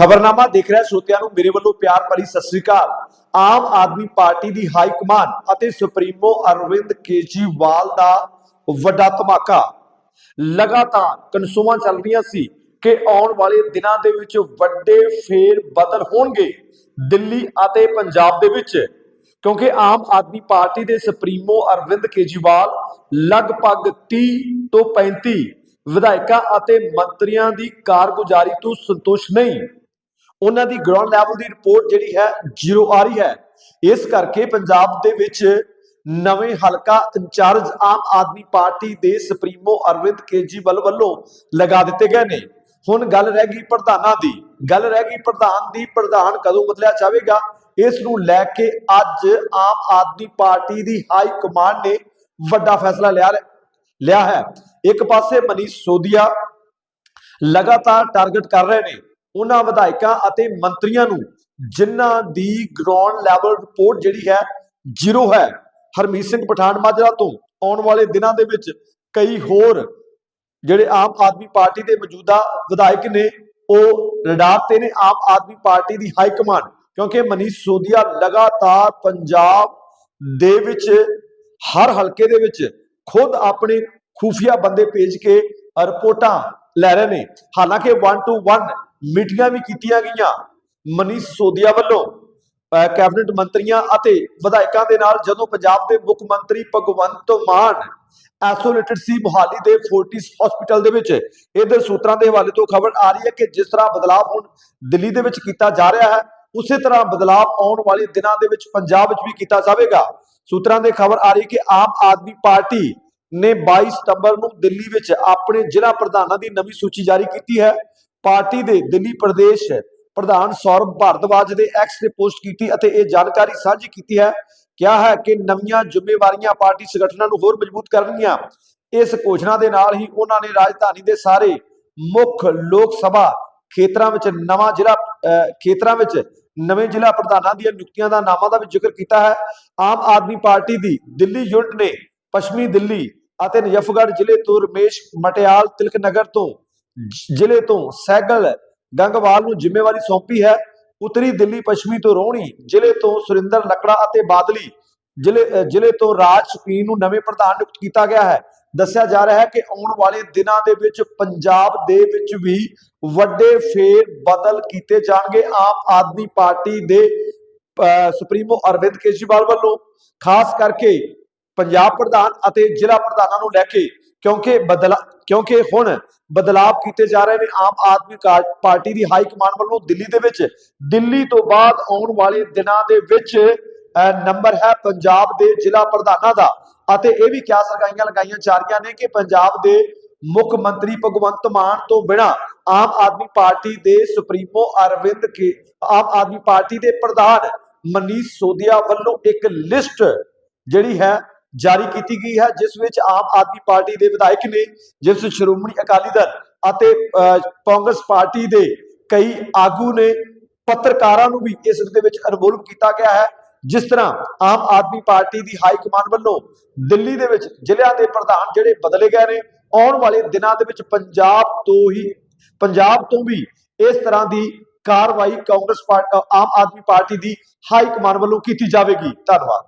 ਖਬਰਨਾਮਾ ਦੇਖ ਰਿਹਾ ਸਰੋਤਿਆਂ ਨੂੰ ਮੇਰੇ ਵੱਲੋਂ ਪਿਆਰ ਭਰੀ ਸਤਿ ਸ੍ਰੀ ਅਕਾਲ। ਆਮ ਆਦਮੀ ਪਾਰਟੀ ਦੀ ਹਾਈ ਕਮਾਨ ਅਤੇ ਸੁਪਰੀਮੋ ਅਰਵਿੰਦ ਕੇਜੀਵਾਲ ਦਾ ਵੱਡਾ ਧਮਾਕਾ। ਲਗਾਤਾਰ ਕਨਸੂਆਂ ਚੱਲ ਰਹੀਆਂ ਸੀ ਕਿ ਆਉਣ ਵਾਲੇ ਦਿਨਾਂ ਦੇ ਵਿੱਚ ਵੱਡੇ ਫੇਰ ਬਦਲ ਹੋਣਗੇ ਦਿੱਲੀ ਅਤੇ ਪੰਜਾਬ ਦੇ ਵਿੱਚ। ਕਿਉਂਕਿ ਆਮ ਆਦਮੀ ਪਾਰਟੀ ਦੇ ਸੁਪਰੀਮੋ ਅਰਵਿੰਦ ਕੇਜੀਵਾਲ ਲਗਭਗ 30 ਤੋਂ 35 ਵਿਧਾਇਕਾਂ ਅਤੇ ਮੰਤਰੀਆਂ ਦੀ ਕਾਰਗੁਜ਼ਾਰੀ ਤੋਂ ਸੰਤੁਸ਼ਟ ਨਹੀਂ। ਉਹਨਾਂ ਦੀ ਗਰਾਊਂਡ ਲੈਵਲ ਦੀ ਰਿਪੋਰਟ ਜਿਹੜੀ ਹੈ ਜ਼ੀਰੋ ਆ ਰਹੀ ਹੈ। ਇਸ ਕਰਕੇ ਪੰਜਾਬ ਦੇ ਵਿੱਚ ਨਵੇਂ ਹਲਕਾ ਇੰਚਾਰਜ ਆਮ ਆਦਮੀ ਪਾਰਟੀ ਦੇ ਸੁਪਰੀਮੋ ਅਰਵਿੰਦ ਕੇਜੀਵਾਲ ਵੱਲੋਂ ਲਗਾ ਦਿੱਤੇ ਗਏ ਨੇ। ਹੁਣ ਗੱਲ ਰਹਿ ਗਈ ਪ੍ਰਧਾਨਾਂ ਦੀ। ਗੱਲ ਰਹਿ ਗਈ ਪ੍ਰਧਾਨ ਦੀ। ਪ੍ਰਧਾਨ ਕਦੋਂ ਬਦਲਿਆ ਜਾਵੇਗਾ? ਇਸ ਨੂੰ ਲੈ ਕੇ ਅੱਜ ਆਮ ਆਦਮੀ ਪਾਰਟੀ ਦੀ ਹਾਈ ਕਮਾਂਡ ਨੇ ਵੱਡਾ ਫੈਸਲਾ ਲਿਆ ਲਿਆ ਹੈ। ਇੱਕ ਪਾਸੇ ਮਨੀਸ਼ ਸੋਦੀਆ ਲਗਾਤਾਰ ਟਾਰਗੇਟ ਕਰ ਰਹੇ ਨੇ। ਉਹਨਾਂ ਵਿਧਾਇਕਾਂ ਅਤੇ ਮੰਤਰੀਆਂ ਨੂੰ ਜਿਨ੍ਹਾਂ ਦੀ ਗਰਾਊਂਡ ਲੈਵਲ ਰਿਪੋਰਟ ਜਿਹੜੀ ਹੈ, ਜ਼ੀਰੋ ਹੈ। ਹਰਮੀਤ ਸਿੰਘ ਪਠਾਨ ਮਾਜਰਾ ਤੋਂ ਆਉਣ ਵਾਲੇ ਦਿਨਾਂ ਦੇ ਵਿੱਚ ਕਈ ਹੋਰ ਜਿਹੜੇ ਆਮ ਆਦਮੀ ਪਾਰਟੀ ਦੇ ਮੌਜੂਦਾ ਵਿਧਾਇਕ ਨੇ, ਉਹ ਰਡਾਰ ਤੇ ਨੇ, ਆਮ ਆਦਮੀ ਪਾਰਟੀ ਦੀ ਹਾਈ ਕਮਾਂਡ। ਕਿਉਂਕਿ ਮਨੀਸ਼ ਸੋਦੀਆ ਲਗਾਤਾਰ ਪੰਜਾਬ ਦੇ ਵਿੱਚ, ਹਰ ਹਲਕੇ ਦੇ ਵਿੱਚ ਖੁਦ ਆਪਣੇ ਖੂਫੀਆ ਬੰਦੇ ਭੇਜ ਕੇ ਰਿਪੋਰਟਾਂ ਲੈ ਰਹੇ ਨੇ। ਹਾਲਾਂਕਿ 1 ਟੂ 1 ਮੀਟਿੰਗਾਂ ਵੀ ਕੀਤੀਆਂ ਗਈਆਂ। ਮਨੀਸ਼ ਸੋਦੀਆ ਵੱਲੋਂ ਕੈਬਨਿਟ ਮੰਤਰੀਆਂ ਅਤੇ ਵਿਧਾਇਕਾਂ ਦੇ ਨਾਲ ਜਦੋਂ ਪੰਜਾਬ ਦੇ ਮੁੱਖ ਮੰਤਰੀ ਭਗਵੰਤ ਮਾਨ ਐਸੋਲੇਟਡ ਸੀ ਮੁਹਾਲੀ ਦੇ ਫੋਰਟਿਸ ਹਸਪੀਟਲ ਦੇ ਵਿੱਚ, ਇਧਰ ਸੂਤਰਾਂ ਦੇ ਹਵਾਲੇ ਤੋਂ ਖਬਰ ਆ ਰਹੀ ਹੈ ਕਿ ਜਿਸ ਤਰ੍ਹਾਂ ਬਦਲਾਅ ਹੁਣ ਦਿੱਲੀ ਦੇ ਵਿੱਚ ਕੀਤਾ ਜਾ ਰਿਹਾ ਹੈ, ਉਸੇ ਤਰ੍ਹਾਂ ਬਦਲਾਅ ਆਉਣ ਵਾਲੇ ਦਿਨਾਂ ਦੇ ਵਿੱਚ ਪੰਜਾਬ ਵਿੱਚ ਵੀ ਕੀਤਾ ਜਾਵੇਗਾ। ਸੂਤਰਾਂ ਦੇ ਖਬਰ ਆ ਰਹੀ ਹੈ ਕਿ ਆਮ ਆਦਮੀ ਪਾਰਟੀ ਨੇ 22 ਸਤੰਬਰ ਨੂੰ ਦਿੱਲੀ ਵਿੱਚ ਆਪਣੇ ਜ਼ਿਲ੍ਹਾ ਪ੍ਰਧਾਨਾਂ ਦੀ ਨਵੀਂ ਸੂਚੀ ਜਾਰੀ ਕੀਤੀ ਹੈ। ਪਾਰਟੀ ਦੇ ਦਿੱਲੀ ਪ੍ਰਦੇਸ਼ ਪ੍ਰਧਾਨ ਸੌਰਵ ਭਾਰਦਵਾਜ ਦੇ ਐਕਸ ਤੇ ਪੋਸਟ ਕੀਤੀ ਅਤੇ ਇਹ ਜਾਣਕਾਰੀ ਸਾਂਝੀ ਕੀਤੀ ਹੈ। ਕਿਹਾ ਹੈ ਕਿ ਨਵੀਆਂ ਜ਼ਿੰਮੇਵਾਰੀਆਂ ਪਾਰਟੀ ਸੰਗਠਨਾਂ ਨੂੰ ਹੋਰ ਮਜ਼ਬੂਤ ਕਰਨਗੀਆਂ। ਇਸ ਘੋਸ਼ਣਾ ਦੇ ਨਾਲ ਹੀ ਉਹਨਾਂ ਨੇ ਰਾਜਧਾਨੀ ਦੇ ਸਾਰੇ ਮੁੱਖ ਲੋਕ ਸਭਾ ਖੇਤਰਾਂ ਵਿੱਚ ਨਵਾਂ ਜ਼ਿਲ੍ਹਾ ਖੇਤਰਾਂ ਵਿੱਚ ਨਵੇਂ ਜ਼ਿਲ੍ਹਾ ਪ੍ਰਧਾਨਾਂ ਦੀਆਂ ਨਿਯੁਕਤੀਆਂ ਦਾ ਨਾਮਾਂ ਦਾ ਵੀ ਜ਼ਿਕਰ ਕੀਤਾ ਹੈ। ਆਮ ਆਦਮੀ ਪਾਰਟੀ ਦੀ ਦਿੱਲੀ ਯੂਨਿਟ ਨੇ ਪੱਛਮੀ ਦਿੱਲੀ ਅਤੇ ਨਜਫਗੜ੍ਹ ਜ਼ਿਲ੍ਹੇ ਤੋਂ ਰਮੇਸ਼ ਮਟਿਆਲ ਤਿਲਕ ਨਗਰ ਤੋਂ ਜ਼ਿਲ੍ਹੇ ਤੋਂ ਸੈਗਲ ਗੰਗਵਾਲ ਨੂੰ ਜ਼ਿੰਮੇਵਾਰੀ ਸੌਂਪੀ ਹੈ। ਉੱਤਰੀ ਦਿੱਲੀ ਪੱਛਮੀ ਤੋਂ ਰੋਹਣੀ ਜ਼ਿਲ੍ਹੇ ਤੋਂ ਸੁਰਿੰਦਰ ਲੱਕੜਾ ਅਤੇ ਬਾਦਲੀ ਜ਼ਿਲ੍ਹੇ ਜ਼ਿਲ੍ਹੇ ਤੋਂ ਰਾਜ ਸ਼ਪੀਨ ਨੂੰ ਨਵੇਂ ਪ੍ਰਧਾਨ ਨਿਯੁਕਤ ਕੀਤਾ ਗਿਆ ਹੈ। ਦੱਸਿਆ ਜਾ ਰਿਹਾ ਹੈ ਕਿ ਆਉਣ ਵਾਲੇ ਦਿਨਾਂ ਦੇ ਵਿੱਚ ਪੰਜਾਬ ਦੇ ਵਿੱਚ ਵੀ ਵੱਡੇ ਫੇਰ ਬਦਲ ਕੀਤੇ ਜਾਣਗੇ। ਆਮ ਆਦਮੀ ਪਾਰਟੀ ਦੇ ਅਹ, ਸੁਪਰੀਮੋ ਅਰਵਿੰਦ ਕੇਜਰੀਵਾਲ ਵੱਲੋਂ ਖਾਸ ਕਰਕੇ ਪੰਜਾਬ ਪ੍ਰਧਾਨ ਅਤੇ ਜ਼ਿਲ੍ਹਾ ਪ੍ਰਧਾਨਾਂ ਨੂੰ ਲੈ ਕੇ, ਕਿਉਂਕਿ ਬਦਲਾ, ਕਿਉਂਕਿ ਹੁਣ ਬਦਲਾਵ ਕੀਤੇ ਜਾ ਰਹੇ ਨੇ ਆਮ ਆਦਮੀ ਪਾਰਟੀ ਦੀ ਹਾਈ ਕਮਾਂਡ ਵੱਲੋਂ ਦਿੱਲੀ ਦੇ ਵਿੱਚ, ਦਿੱਲੀ ਤੋਂ ਬਾਅਦ ਆਉਣ ਵਾਲੇ ਦਿਨਾਂ ਦੇ ਵਿੱਚ ਨੰਬਰ ਹੈ ਪੰਜਾਬ ਦੇ ਜ਼ਿਲ੍ਹਾ ਪ੍ਰਧਾਨਾਂ ਦਾ। ਅਤੇ ਇਹ ਵੀ ਕਿਆ ਲਗਾਈਆਂ ਲਗਾਈਆਂ ਜਾ ਰਹੀਆਂ ਨੇ ਕਿ ਪੰਜਾਬ ਦੇ ਮੁੱਖ ਮੰਤਰੀ ਭਗਵੰਤ ਮਾਨ ਤੋਂ ਬਿਨਾ ਆਮ ਆਦਮੀ ਪਾਰਟੀ ਦੇ ਸੁਪਰੀਮੋ ਅਰਵਿੰਦ ਕੇ, ਆਮ ਆਦਮੀ ਪਾਰਟੀ ਦੇ ਪ੍ਰਧਾਨ ਮਨੀਸ਼ ਸੋਦੀਆ ਵੱਲੋਂ ਇੱਕ ਲਿਸਟ ਜਿਹੜੀ ਹੈ ਜਾਰੀ ਕੀਤੀ ਗਈ ਹੈ ਜਿਸ ਵਿੱਚ ਆਮ ਆਦਮੀ ਪਾਰਟੀ ਦੇ ਵਿਧਾਇਕ ਨੇ ਜਿਸ ਸ਼੍ਰੋਮਣੀ ਅਕਾਲੀ ਦਲ ਅਤੇ ਅਹ, ਕਾਂਗਰਸ ਪਾਰਟੀ ਦੇ ਕਈ ਆਗੂ ਨੇ ਪੱਤਰਕਾਰਾਂ ਨੂੰ ਵੀ ਇਸ ਦੇ ਵਿੱਚ ਇਨਵੋਲਵ ਕੀਤਾ ਗਿਆ ਹੈ। ਜਿਸ ਤਰ੍ਹਾਂ ਆਮ ਆਦਮੀ ਪਾਰਟੀ ਦੀ ਹਾਈ ਕਮਾਂਡ ਵੱਲੋਂ ਦਿੱਲੀ ਦੇ ਵਿੱਚ ਜ਼ਿਲ੍ਹਿਆਂ ਦੇ ਪ੍ਰਧਾਨ ਜਿਹੜੇ ਬਦਲੇ ਗਏ ਨੇ ਆਉਣ ਵਾਲੇ ਦਿਨਾਂ ਦੇ ਵਿੱਚ ਪੰਜਾਬ ਤੋਂ ਹੀ ਪੰਜਾਬ ਤੋਂ ਵੀ ਇਸ ਤਰ੍ਹਾਂ ਦੀ ਕਾਰਵਾਈ ਕਾਂਗਰਸ ਆਮ ਆਦਮੀ ਪਾਰਟੀ ਦੀ ਹਾਈ ਕਮਾਂਡ ਵੱਲੋਂ ਕੀਤੀ ਜਾਵੇਗੀ। ਧੰਨਵਾਦ।